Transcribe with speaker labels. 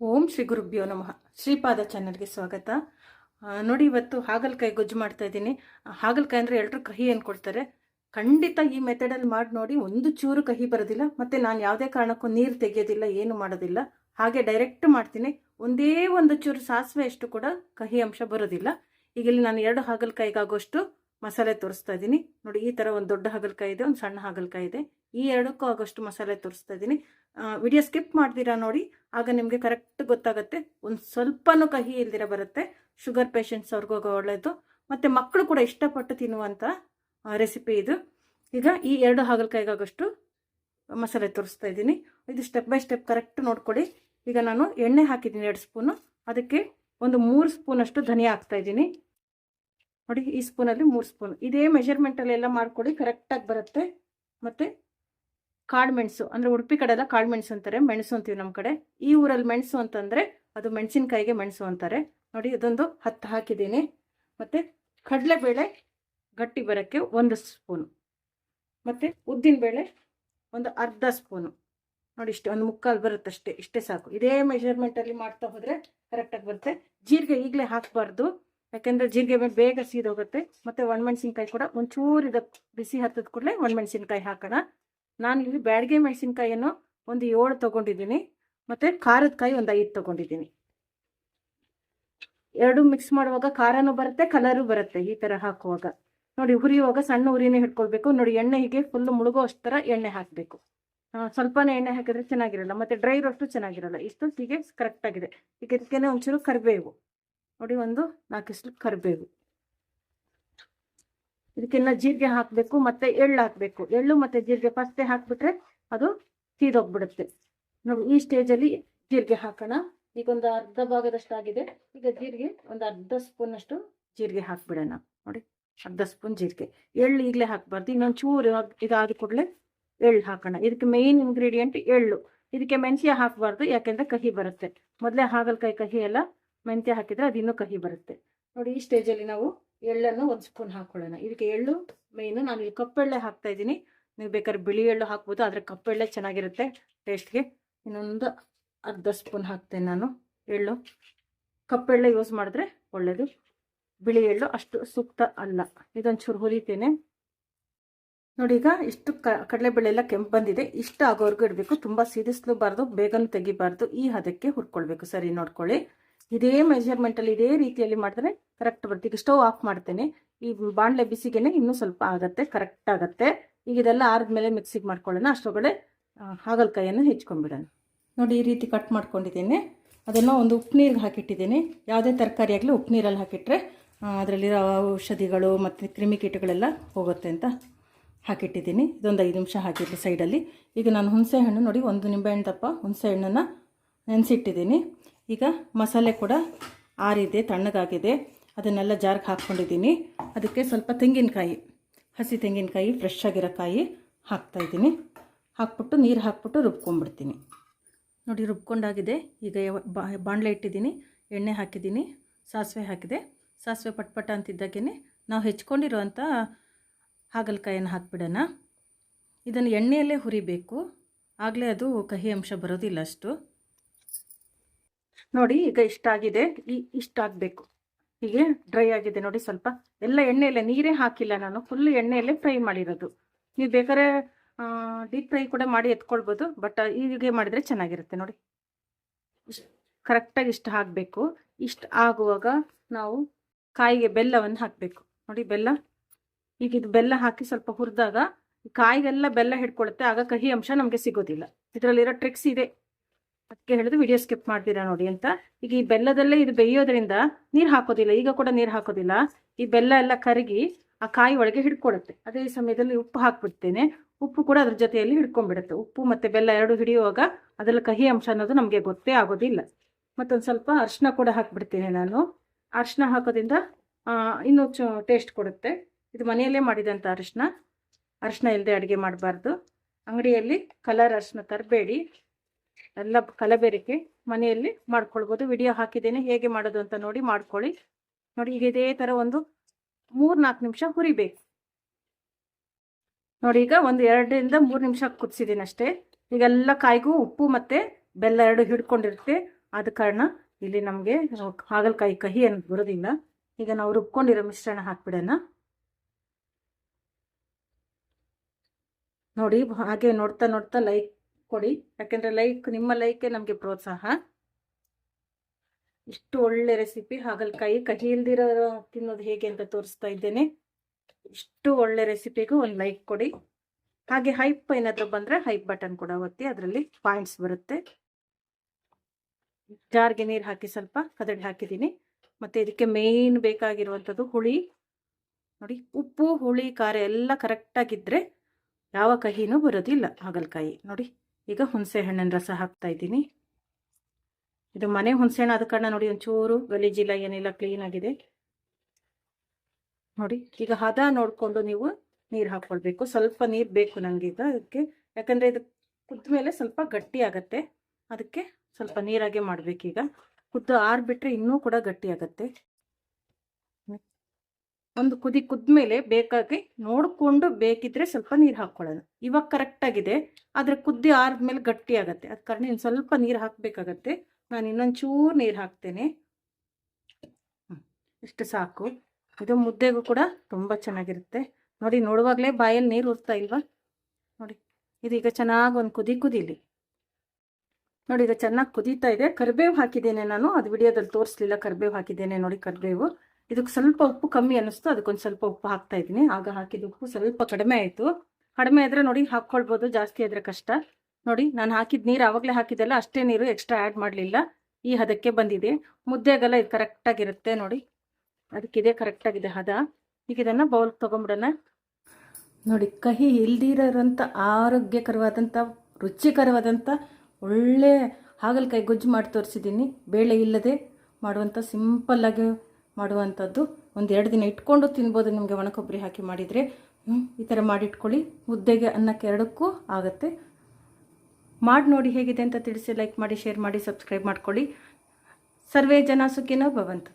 Speaker 1: ಓಂ ಶ್ರೀ ಗುರುಭ್ಯೋ ನಮಃ. ಶ್ರೀಪಾದ ಚಾನಲ್ಗೆ ಸ್ವಾಗತ. ನೋಡಿ, ಇವತ್ತು ಹಾಗಲಕಾಯಿ ಗೊಜ್ಜು ಮಾಡ್ತಾ ಇದ್ದೀನಿ. ಹಾಗಲಕಾಯಿ ಅಂದರೆ ಎಲ್ಲರೂ ಕಹಿ ಅಂದ್ಕೊಳ್ತಾರೆ ಖಂಡಿತ ಈ ಮೆಥಡಲ್ಲಿ ಮಾಡಿ ನೋಡಿ, ಒಂದು ಚೂರು ಕಹಿ ಬರೋದಿಲ್ಲ, ಮತ್ತು ನಾನು ಯಾವುದೇ ಕಾರಣಕ್ಕೂ ನೀರು ತೆಗೆಯೋದಿಲ್ಲ, ಏನು ಮಾಡೋದಿಲ್ಲ. ಹಾಗೆ ಡೈರೆಕ್ಟ್ ಮಾಡ್ತೀನಿ. ಒಂದೇ ಒಂದು ಚೂರು ಸಾಸಿವೆ ಅಷ್ಟು ಕೂಡ ಕಹಿ ಅಂಶ ಬರೋದಿಲ್ಲ. ಈಗ ಇಲ್ಲಿ ನಾನು ಎರಡು ಹಾಗಲಕಾಯಿಗಾಗೋಷ್ಟು ಮಸಾಲೆ ತೋರಿಸ್ತಾ ಇದ್ದೀನಿ ನೋಡಿ, ಈ ಥರ ಒಂದು ದೊಡ್ಡ ಹಾಗಲಕಾಯಿ ಇದೆ, ಒಂದು ಸಣ್ಣ ಹಾಗಲಕಾಯಿ ಇದೆ. ಈ ಎರಡಕ್ಕೂ ಆಗೋಷ್ಟು ಮಸಾಲೆ ತೋರಿಸ್ತಾ ಇದ್ದೀನಿ ವಿಡಿಯೋ ಸ್ಕಿಪ್ ಮಾಡ್ತೀರಾ ನೋಡಿ, ಆಗ ನಿಮಗೆ ಕರೆಕ್ಟ್ ಗೊತ್ತಾಗುತ್ತೆ. ಒಂದು ಸ್ವಲ್ಪನೂ ಕಹಿ ಇಲ್ದಿರ ಬರುತ್ತೆ. ಶುಗರ್ ಪೇಷಂಟ್ಸ್ ಅವ್ರಿಗೂ ಒಳ್ಳೆಯದು ಮತ್ತು ಮಕ್ಕಳು ಕೂಡ ಇಷ್ಟಪಟ್ಟು ತಿನ್ನುವಂಥ ರೆಸಿಪಿ ಇದು. ಈಗ ಈ ಎರಡು ಹಾಗಲಕಾಯಿಗಾಗಷ್ಟು ಮಸಾಲೆ ತೋರಿಸ್ತಾ ಇದ್ದೀನಿ ಇದು ಸ್ಟೆಪ್ ಬೈ ಸ್ಟೆಪ್ ಕರೆಕ್ಟ್ ನೋಡ್ಕೊಳ್ಳಿ. ಈಗ ನಾನು ಎಣ್ಣೆ ಹಾಕಿದ್ದೀನಿ ಎರಡು ಸ್ಪೂನು ಅದಕ್ಕೆ ಒಂದು ಮೂರು ಸ್ಪೂನಷ್ಟು ಧನಿಯಾ ಹಾಕ್ತಾ ಇದ್ದೀನಿ ನೋಡಿ, ಈ ಸ್ಪೂನಲ್ಲಿ ಮೂರು ಸ್ಪೂನ್ ಇದೇ ಮೆಷರ್ಮೆಂಟಲ್ಲಿ ಎಲ್ಲ ಮಾಡ್ಕೊಳ್ಳಿ ಕರೆಕ್ಟಾಗಿ ಬರುತ್ತೆ. ಮತ್ತು ಕಾಳು ಮೆಣಸು, ಅಂದರೆ ಉಡುಪಿ ಕಡೆ ಎಲ್ಲ ಕಾಳು ಮೆಣಸು ಅಂತಾರೆ, ಮೆಣಸು ಅಂತೀವಿ ನಮ್ಮ ಕಡೆ. ಈ ಊರಲ್ಲಿ ಮೆಣಸು ಅಂತಂದರೆ ಅದು ಮೆಣಸಿನ್ಕಾಯಿಗೆ ಮೆಣಸು ಅಂತಾರೆ. ನೋಡಿ, ಇದೊಂದು ಹತ್ತು ಹಾಕಿದ್ದೀನಿ. ಮತ್ತು ಕಡಲೆಬೇಳೆ ಗಟ್ಟಿ ಬರೋಕ್ಕೆ ಒಂದು ಸ್ಪೂನು ಮತ್ತು ಉದ್ದಿನಬೇಳೆ ಒಂದು ಅರ್ಧ ಸ್ಪೂನು ನೋಡಿ, ಇಷ್ಟೇ, ಒಂದು ಮುಕ್ಕಾಲು ಬರುತ್ತೆ ಅಷ್ಟೇ, ಇಷ್ಟೇ ಸಾಕು. ಇದೇ ಮೆಷರ್ಮೆಂಟಲ್ಲಿ ಮಾಡ್ತಾ ಹೋದರೆ ಕರೆಕ್ಟಾಗಿ ಬರುತ್ತೆ. ಜೀರಿಗೆ ಈಗಲೇ ಹಾಕಬಾರ್ದು. ಯಾಕೆಂದರೆ ಜೀರಿಗೆ ಬೇಗ ಸೀದೋಗುತ್ತೆ. ಮತ್ತು ಒಣಮೆಣಸಿನ್ಕಾಯಿ ಕೂಡ ಒಂಚೂರು ಇದು ಬಿಸಿ ಹತ್ತದ ಕೂಡಲೇ ಒಣಮೆಣಸಿನ್ಕಾಯಿ ಹಾಕೋಣ. ನಾನು ಇಲ್ಲಿ ಬ್ಯಾಡಿಗೆ ಮೆಣಸಿನ್ಕಾಯಿಯನ್ನು ಒಂದು ಏಳು ತಗೊಂಡಿದ್ದೀನಿ. ಮತ್ತು ಖಾರದ ಕಾಯಿ ಒಂದು ಐದು ತೊಗೊಂಡಿದ್ದೀನಿ. ಎರಡು ಮಿಕ್ಸ್ ಮಾಡುವಾಗ ಖಾರನೂ ಬರುತ್ತೆ ಕಲರು ಬರುತ್ತೆ ಈ ಥರ ಹಾಕುವಾಗ. ನೋಡಿ ಹುರಿಯುವಾಗ ಸಣ್ಣ ಹುರಿನೇ ಹಿಡ್ಕೊಳ್ಬೇಕು. ನೋಡಿ ಎಣ್ಣೆ ಹೀಗೆ ಫುಲ್ ಮುಳುಗೋ ಅಷ್ಟು ಥರ ಎಣ್ಣೆ ಹಾಕಬೇಕು. ಸ್ವಲ್ಪನೇ ಎಣ್ಣೆ ಹಾಕಿದ್ರೆ ಚೆನ್ನಾಗಿರಲ್ಲ. ಮತ್ತು ಡ್ರೈ ರೋಸ್ಟು ಚೆನ್ನಾಗಿರಲ್ಲ. ಇಷ್ಟು ಹೀಗೆ ಕರೆಕ್ಟಾಗಿದೆ ಈಗ ಇದಕ್ಕೆ ಒಂಚೂರು ಕರಿಬೇವು. ನೋಡಿ ಒಂದು ನಾಲ್ಕು ಇಷ್ಟು ಕರಿಬೇವು. ಇದಕ್ಕೆಲ್ಲ ಜೀರಿಗೆ ಹಾಕಬೇಕು, ಮತ್ತೆ ಎಳ್ಳು ಹಾಕಬೇಕು. ಎಳ್ಳು ಮತ್ತೆ ಜೀರಿಗೆ ಫಸ್ಟೇ ಹಾಕ್ಬಿಟ್ರೆ ಅದು ತೀದೋಗ್ಬಿಡುತ್ತೆ. ನೋಡಿ, ಈ ಸ್ಟೇಜಲ್ಲಿ ಜೀರಿಗೆ ಹಾಕೋಣ. ಈಗ ಒಂದು ಅರ್ಧ ಭಾಗದಷ್ಟು ಆಗಿದೆ ಈಗ ಜೀರಿಗೆ ಒಂದು ಅರ್ಧ ಸ್ಪೂನಷ್ಟು ಜೀರಿಗೆ ಹಾಕ್ಬಿಡೋಣ. ನೋಡಿ, ಅರ್ಧ ಸ್ಪೂನ್ ಜೀರಿಗೆ. ಎಳ್ಳು ಈಗಲೇ ಹಾಕಬಾರ್ದು. ಇನ್ನೊಂದು ಚೂರು ಇದಾದ ಕೂಡಲೇ ಎಳ್ಳು ಹಾಕೋಣ. ಇದಕ್ಕೆ ಮೇಯ್ನ್ ಇಂಗ್ರೀಡಿಯೆಂಟ್ ಎಳ್ಳು. ಇದಕ್ಕೆ ಮೆಣಸಿ ಹಾಕಬಾರ್ದು, ಯಾಕೆಂದರೆ ಕಹಿ ಬರುತ್ತೆ. ಮೊದಲೇ ಹಾಗಲಕಾಯಿ ಕಹಿ ಎಲ್ಲ ಮೆಂತ್ಯ ಹಾಕಿದರೆ ಅದಿನ್ನೂ ಕಹಿ ಬರುತ್ತೆ. ನೋಡಿ ಈ ಸ್ಟೇಜಲ್ಲಿ ನಾವು ಎಳ್ಳನ್ನು ಒಂದು ಸ್ಪೂನ್ ಹಾಕ್ಕೊಳ್ಳೋಣ ಇದಕ್ಕೆ ಎಳ್ಳು ಮೇಯ್ನು ನಾನು ಇಲ್ಲಿ ಕಪ್ಪೆಳ್ಳೆ ಹಾಕ್ತಾ ಇದ್ದೀನಿ. ನೀವು ಬೇಕಾದ್ರೆ ಬಿಳಿ ಎಳ್ಳು ಹಾಕ್ಬೋದು, ಆದರೆ ಕಪ್ಪೆಳ್ಳೆ ಚೆನ್ನಾಗಿರುತ್ತೆ ಟೇಸ್ಟ್ಗೆ ಇನ್ನೊಂದು ಅರ್ಧ ಸ್ಪೂನ್ ಹಾಕ್ತೇನೆ ನಾನು ಎಳ್ಳು. ಕಪ್ಪೆಳ್ಳೆ ಯೂಸ್ ಮಾಡಿದ್ರೆ ಒಳ್ಳೆಯದು ಬಿಳಿ ಎಳ್ಳು ಅಷ್ಟು ಸೂಕ್ತ ಅಲ್ಲ. ಇದೊಂಚೂರು ಹುರಿತೇನೆ. ನೋಡಿ ಈಗ ಇಷ್ಟು ಕ, ಕಡಲೆಬೇಳೆ ಎಲ್ಲ ಕೆಂಪು ಬಂದಿದೆ. ಇಷ್ಟು ಆಗೋವರೆಗೂ ಇಡಬೇಕು. ತುಂಬ ಸೀದಿಸ್ಲೂಬಾರ್ದು, ಬೇಗನೂ ತೆಗಿಬಾರ್ದು. ಈ ಹದಕ್ಕೆ ಹುರ್ಕೊಳ್ಬೇಕು. ಸರಿ, ನೋಡ್ಕೊಳ್ಳಿ. ಇದೇ ಮೆಜರ್ಮೆಂಟಲ್ಲಿ ಇದೇ ರೀತಿಯಲ್ಲಿ ಮಾಡಿದ್ರೆ ಕರೆಕ್ಟ್ ಬರುತ್ತೆ. ಈಗ ಸ್ಟವ್ ಆಫ್ ಮಾಡ್ತೇನೆ. ಈ ಬಾಣಲೆ ಬಿಸಿಗೆನೆ ಇನ್ನೂ ಸ್ವಲ್ಪ ಆಗುತ್ತೆ ಕರೆಕ್ಟ್ ಆಗುತ್ತೆ. ಈಗ ಇದೆಲ್ಲ ಆರಿದ್ಮೇಲೆ ಮಿಕ್ಸಿಗೆ ಮಾಡ್ಕೊಳ್ಳೋಣ. ಅಷ್ಟೊಳಗಡೆ ಹಾಗಲಕಾಯಿಯನ್ನು ಹೆಚ್ಕೊಂಡ್ಬಿಡೋಣ. ನೋಡಿ ಈ ರೀತಿ ಕಟ್ ಮಾಡ್ಕೊಂಡಿದ್ದೇನೆ. ಅದನ್ನು ಒಂದು ಉಪ್ಪು ನೀರಿಗೆ ಹಾಕಿಟ್ಟಿದ್ದೀನಿ. ಯಾವುದೇ ತರಕಾರಿ ಆಗಲಿ ಉಪ್ಪು ನೀರಲ್ಲಿ ಹಾಕಿಟ್ರೆ ಅದರಲ್ಲಿರೋ ಔಷಧಿಗಳು ಮತ್ತು ಕ್ರಿಮಿಕೀಟಗಳೆಲ್ಲ ಹೋಗುತ್ತೆ ಅಂತ ಹಾಕಿಟ್ಟಿದ್ದೀನಿ. ಇದೊಂದು ಐದು ನಿಮಿಷ ಹಾಕಿರಲಿ ಸೈಡಲ್ಲಿ ಈಗ ನಾನು ಹುಣಸೆ ಹಣ್ಣು ನೋಡಿ, ಒಂದು ನಿಂಬೆಹಣ್ಣು ದಪ್ಪ ಹುಣಸೆ ಹಣ್ಣನ್ನು ನೆನೆಸಿಟ್ಟಿದ್ದೀನಿ. ಈಗ ಮಸಾಲೆ ಕೂಡ ಆರಿದೆ, ತಣ್ಣಗಾಗಿದೆ. ಅದನ್ನೆಲ್ಲ ಜಾರ್ಗೆ ಹಾಕ್ಕೊಂಡಿದ್ದೀನಿ. ಅದಕ್ಕೆ ಸ್ವಲ್ಪ ತೆಂಗಿನಕಾಯಿ, ಹಸಿ ತೆಂಗಿನಕಾಯಿ ಫ್ರೆಶ್ ಆಗಿರೋ ಕಾಯಿ ಹಾಕ್ತಾಯಿದ್ದೀನಿ ಹಾಕ್ಬಿಟ್ಟು ನೀರು ಹಾಕ್ಬಿಟ್ಟು ರುಬ್ಕೊಂಡ್ಬಿಡ್ತೀನಿ. ನೋಡಿ, ರುಬ್ಕೊಂಡಾಗಿದೆ. ಈಗ ಬಾಣಲೆ ಇಟ್ಟಿದ್ದೀನಿ, ಎಣ್ಣೆ ಹಾಕಿದ್ದೀನಿ, ಸಾಸಿವೆ ಹಾಕಿದೆ. ಸಾಸಿವೆ ಪಟ್ಪಟ ಅಂತಿದ್ದಾಗೇ ನಾವು ಹೆಚ್ಕೊಂಡಿರೋವಂಥ ಹಾಗಲಕಾಯನ್ನು ಹಾಕ್ಬಿಡೋಣ. ಇದನ್ನು ಎಣ್ಣೆಯಲ್ಲೇ ಹುರಿಬೇಕು. ಆಗಲೇ ಅದು ಕಹಿ ಅಂಶ ಬರೋದಿಲ್ಲ ಅಷ್ಟು. ನೋಡಿ ಈಗ ಇಷ್ಟಾಗಿದೆ ಈ ಇಷ್ಟಾಗಬೇಕು ಹೀಗೆ ಡ್ರೈ ಆಗಿದೆ ನೋಡಿ ಸ್ವಲ್ಪ. ಎಲ್ಲ ಎಣ್ಣೆಯಲ್ಲೇ, ನೀರೇ ಹಾಕಿಲ್ಲ ನಾನು. ಫುಲ್ ಎಣ್ಣೆಯಲ್ಲೇ ಫ್ರೈ ಮಾಡಿರೋದು. ನೀವು ಬೇಕಾದ್ರೆ ಡೀಪ್ ಫ್ರೈ ಕೂಡ ಮಾಡಿ ಎತ್ಕೊಳ್ಬೋದು. ಬಟ್ ಹೀಗೆ ಮಾಡಿದರೆ ಚೆನ್ನಾಗಿರುತ್ತೆ ನೋಡಿ. ಕರೆಕ್ಟಾಗಿ ಇಷ್ಟು ಹಾಕಬೇಕು ಇಷ್ಟು ಆಗುವಾಗ ನಾವು ಕಾಯಿಗೆ ಬೆಲ್ಲವನ್ನು ಹಾಕಬೇಕು. ನೋಡಿ ಬೆಲ್ಲ. ಈಗ ಇದು ಬೆಲ್ಲ ಹಾಕಿ ಸ್ವಲ್ಪ ಹುರಿದಾಗ ಕಾಯಿಗೆಲ್ಲ ಬೆಲ್ಲ ಹಿಡ್ಕೊಳುತ್ತೆ. ಆಗ ಕಹಿ ಅಂಶ ನಮಗೆ ಸಿಗೋದಿಲ್ಲ. ಇದರಲ್ಲಿರೋ ಟ್ರಿಕ್ಸ್ ಇದೆ. ಅದಕ್ಕೆ ಹೇಳಿದ್ರು ವಿಡಿಯೋ ಸ್ಕಿಪ್ ಮಾಡ್ತೀರಾ ನೋಡಿ ಅಂತ. ಈಗ ಈ ಬೆಲ್ಲದಲ್ಲೇ ಇದು ಬೇಯೋದ್ರಿಂದ ನೀರು ಹಾಕೋದಿಲ್ಲ, ಈಗ ಕೂಡ ನೀರು ಹಾಕೋದಿಲ್ಲ. ಈ ಬೆಲ್ಲ ಎಲ್ಲ ಕರಗಿ ಆ ಕಾಯಿ ಒಳಗೆ ಹಿಡ್ಕೊಡುತ್ತೆ. ಅದೇ ಸಮಯದಲ್ಲಿ ಉಪ್ಪು ಹಾಕ್ಬಿಡ್ತೇನೆ. ಉಪ್ಪು ಕೂಡ ಅದ್ರ ಜೊತೆಯಲ್ಲಿ ಹಿಡ್ಕೊಂಡ್ಬಿಡುತ್ತೆ. ಉಪ್ಪು ಮತ್ತು ಬೆಲ್ಲ ಎರಡು ಹಿಡಿಯುವಾಗ ಅದರಲ್ಲಿ ಕಹಿ ಅಂಶ ಅನ್ನೋದು ನಮಗೆ ಗೊತ್ತೇ ಆಗೋದಿಲ್ಲ. ಮತ್ತೊಂದು ಸ್ವಲ್ಪ ಅರ್ಶಿನ ಕೂಡ ಹಾಕ್ಬಿಡ್ತೀನಿ ನಾನು. ಅರ್ಶಿನ ಹಾಕೋದ್ರಿಂದ ಇನ್ನೂ ಚ ಟೇಸ್ಟ್ ಕೊಡುತ್ತೆ. ಇದು ಮನೆಯಲ್ಲೇ ಮಾಡಿದಂಥ ಅರಿಶಿನ ಅರಿಶಿನ ಇಲ್ಲದೆ ಅಡುಗೆ ಮಾಡಬಾರ್ದು. ಅಂಗಡಿಯಲ್ಲಿ ಕಲರ್ ಅರಿಶಿನ ತರಬೇಡಿ. ಎಲ್ಲ ಕಲಬೆರಕೆ ಮನೆಯಲ್ಲಿ ಮಾಡ್ಕೊಳ್ಬೋದು. ವಿಡಿಯೋ ಹಾಕಿದ್ದೇನೆ. ಹೇಗೆ ಮಾಡೋದು ಅಂತ ನೋಡಿ ಮಾಡ್ಕೊಳ್ಳಿ. ನೋಡಿ, ಈಗ ಇದೇ ಥರ ಒಂದು ಮೂರು ನಾಲ್ಕು ನಿಮಿಷ ಹುರಿಬೇಕು. ನೋಡಿ, ಈಗ ಒಂದು ಎರಡರಿಂದ ಮೂರು ನಿಮಿಷ ಕುದಿಸಿದ್ದೀನಿ ಅಷ್ಟೇ. ಈಗೆಲ್ಲ ಕಾಯಿಗೂ ಉಪ್ಪು ಮತ್ತು ಬೆಲ್ಲ ಎರಡು ಹಿಡ್ಕೊಂಡಿರುತ್ತೆ. ಆದ ಕಾರಣ ಇಲ್ಲಿ ನಮಗೆ ಹಾಗಲಕಾಯಿ ಕಹಿ ಏನು ಬರೋದಿಲ್ಲ. ಈಗ ನಾವು ರುಬ್ಕೊಂಡಿರೋ ಮಿಶ್ರಣ ಹಾಕ್ಬಿಡೋಣ. ನೋಡಿ, ಹಾಗೆ ನೋಡ್ತಾ ನೋಡ್ತಾ ಲೈಕ್ ಕೊಡಿ. ಯಾಕೆಂದರೆ ಲೈಕ್ ನಿಮ್ಮ ಲೈಕೆ ನಮಗೆ ಪ್ರೋತ್ಸಾಹ. ಇಷ್ಟು ಒಳ್ಳೆ ರೆಸಿಪಿ ಹಾಗಲಕಾಯಿ ಕಹಿ ಇಲ್ದಿರೋ ತಿನ್ನೋದು ಹೇಗೆ ಅಂತ ತೋರಿಸ್ತಾ ಇದ್ದೇನೆ. ಇಷ್ಟು ಒಳ್ಳೆ ರೆಸಿಪಿಗೂ ಒಂದು ಲೈಕ್ ಕೊಡಿ. ಹಾಗೆ ಹೈಪ್ ಏನಾದರೂ ಬಂದರೆ ಹೈಪ್ ಬಟನ್ ಕೂಡ ಒತ್ತಿ ಅದರಲ್ಲಿ ಪಾಯಿಂಟ್ಸ್ ಬರುತ್ತೆ. ಜಾರ್ಗೆ ನೀರು ಹಾಕಿ ಸ್ವಲ್ಪ ಕದಡಿ ಹಾಕಿದ್ದೀನಿ. ಮತ್ತು ಇದಕ್ಕೆ ಮೇಯ್ನ್ ಬೇಕಾಗಿರುವಂಥದ್ದು ಹುಳಿ. ನೋಡಿ, ಉಪ್ಪು, ಹುಳಿ, ಖಾರ ಎಲ್ಲ ಕರೆಕ್ಟಾಗಿದ್ದರೆ ಯಾವ ಕಹಿನೂ ಬರೋದಿಲ್ಲ ಹಾಗಲಕಾಯಿ. ನೋಡಿ ಈಗ ಹುಣಸೆ ಹಣ್ಣಿನ ರಸ ಹಾಕ್ತಾ ಇದ್ದೀನಿ. ಇದು ಮನೆ ಹುಣಸೆ ಹಣ್ಣು ಆದ ಕಾರಣ ನೋಡಿ ಒಂಚೂರು ಗಲೀಜಿಲ್ಲ ಏನಿಲ್ಲ ಕ್ಲೀನ್ ಆಗಿದೆ. ನೋಡಿ, ಈಗ ಹದ ನೋಡಿಕೊಂಡು ನೀವು ನೀರು ಹಾಕ್ಕೊಳ್ಬೇಕು ಸ್ವಲ್ಪ ನೀರು ಬೇಕು ನನಗೆ ಈಗ ಅದಕ್ಕೆ. ಯಾಕಂದರೆ ಇದು ಕುದ್ದ ಮೇಲೆ ಸ್ವಲ್ಪ ಗಟ್ಟಿ ಆಗತ್ತೆ. ಅದಕ್ಕೆ ಸ್ವಲ್ಪ ನೀರಾಗೆ ಮಾಡಬೇಕೀಗ. ಕುದ್ದು ಆರಿಬಿಟ್ರೆ ಇನ್ನೂ ಕೂಡ ಗಟ್ಟಿ ಆಗತ್ತೆ. ಒಂದು ಕುದಿ ಕುದ್ಮೇಲೆ ಬೇಕಾಗಿ ನೋಡಿಕೊಂಡು ಬೇಕಿದ್ರೆ ಸ್ವಲ್ಪ ನೀರು ಹಾಕ್ಕೊಳ್ಳೋಣ. ಇವಾಗ ಕರೆಕ್ಟಾಗಿದೆ ಆದರೆ ಕುದ್ದಿ ಆದ್ಮೇಲೆ ಗಟ್ಟಿ ಆಗುತ್ತೆ. ಅದ ಕಾರಣ ಇನ್ನು ಸ್ವಲ್ಪ ನೀರು ಹಾಕಬೇಕಾಗತ್ತೆ. ನಾನು ಇನ್ನೊಂದು ಚೂರು ನೀರು ಹಾಕ್ತೇನೆ. ಇಷ್ಟು ಸಾಕು. ಇದು ಮುದ್ದೆಗೂ ಕೂಡ ತುಂಬ ಚೆನ್ನಾಗಿರುತ್ತೆ. ನೋಡಿ, ನೋಡುವಾಗಲೇ ಬಾಯಲ್ಲಿ ನೀರು ಉರ್ತಾ ಇಲ್ವಾ? ನೋಡಿ ಇದೀಗ ಚೆನ್ನಾಗಿ ಒಂದು ಕುದಿ ಕುದೀಲಿ. ನೋಡಿ ಈಗ ಚೆನ್ನಾಗಿ ಕುದೀತಾ ಇದೆ. ಕರಿಬೇವು ಹಾಕಿದ್ದೇನೆ ನಾನು. ಅದು ವಿಡಿಯೋದಲ್ಲಿ ತೋರಿಸ್ಲಿಲ್ಲ. ಕರಿಬೇವು ಹಾಕಿದ್ದೇನೆ ನೋಡಿ, ಕರಿಬೇವು. ಇದಕ್ಕೆ ಸ್ವಲ್ಪ ಉಪ್ಪು ಕಮ್ಮಿ ಅನ್ನಿಸ್ತು ಅದಕ್ಕೊಂದು ಸ್ವಲ್ಪ ಉಪ್ಪು ಹಾಕ್ತಾ ಇದ್ದೀನಿ. ಆಗ ಹಾಕಿದ ಉಪ್ಪು ಸ್ವಲ್ಪ ಕಡಿಮೆ ಆಯಿತು. ಕಡಿಮೆ ಆದರೆ ನೋಡಿ ಹಾಕ್ಕೊಳ್ಬೋದು, ಜಾಸ್ತಿ ಆದರೆ ಕಷ್ಟ. ನೋಡಿ, ನಾನು ಹಾಕಿದ ನೀರು ಆವಾಗಲೇ ಹಾಕಿದ್ದೆಲ್ಲ ಅಷ್ಟೇ ನೀರು ಎಕ್ಸ್ಟ್ರಾ ಆ್ಯಡ್ ಮಾಡಲಿಲ್ಲ. ಈ ಹದಕ್ಕೆ ಬಂದಿದೆ. ಮುದ್ದೆಗೆಲ್ಲ ಇದು ಕರೆಕ್ಟಾಗಿರುತ್ತೆ ನೋಡಿ. ಅದಕ್ಕಿದೆ ಕರೆಕ್ಟಾಗಿದೆ ಹದ. ಈಗ ಇದನ್ನು ಬೌಲ್ ತೊಗೊಂಬಿಡೋಣ ನೋಡಿ, ಕಹಿ ಇಲ್ದಿರೋಂಥ ಆರೋಗ್ಯಕರವಾದಂಥ ರುಚಿಕರವಾದಂಥ ಒಳ್ಳೆ ಹಾಗಲಕಾಯಿ ಗೊಜ್ಜು ಮಾಡಿ ತೋರಿಸಿದ್ದೀನಿ. ಬೇಳೆ ಇಲ್ಲದೆ ಮಾಡುವಂಥ ಸಿಂಪಲ್ಲಾಗಿ ಮಾಡುವಂಥದ್ದು. ಒಂದು ಎರಡು ದಿನ ಇಟ್ಕೊಂಡು ತಿನ್ಬೋದು, ನಿಮಗೆ ಒಣಕೊಬ್ಬರಿ ಹಾಕಿ ಮಾಡಿದರೆ. ಈ ಥರ ಮಾಡಿಟ್ಕೊಳ್ಳಿ. ಮುದ್ದೆಗೆ ಅನ್ನಕ್ಕೆ ಎರಡಕ್ಕೂ ಆಗುತ್ತೆ. ಮಾಡಿ ನೋಡಿ ಹೇಗಿದೆ ಅಂತ ತಿಳಿಸಿ, ಲೈಕ್ ಮಾಡಿ, ಶೇರ್ ಮಾಡಿ, ಸಬ್ಸ್ಕ್ರೈಬ್ ಮಾಡ್ಕೊಳ್ಳಿ. ಸರ್ವೇ ಜನ ಸುಖಿನೋ ಭವಂತು.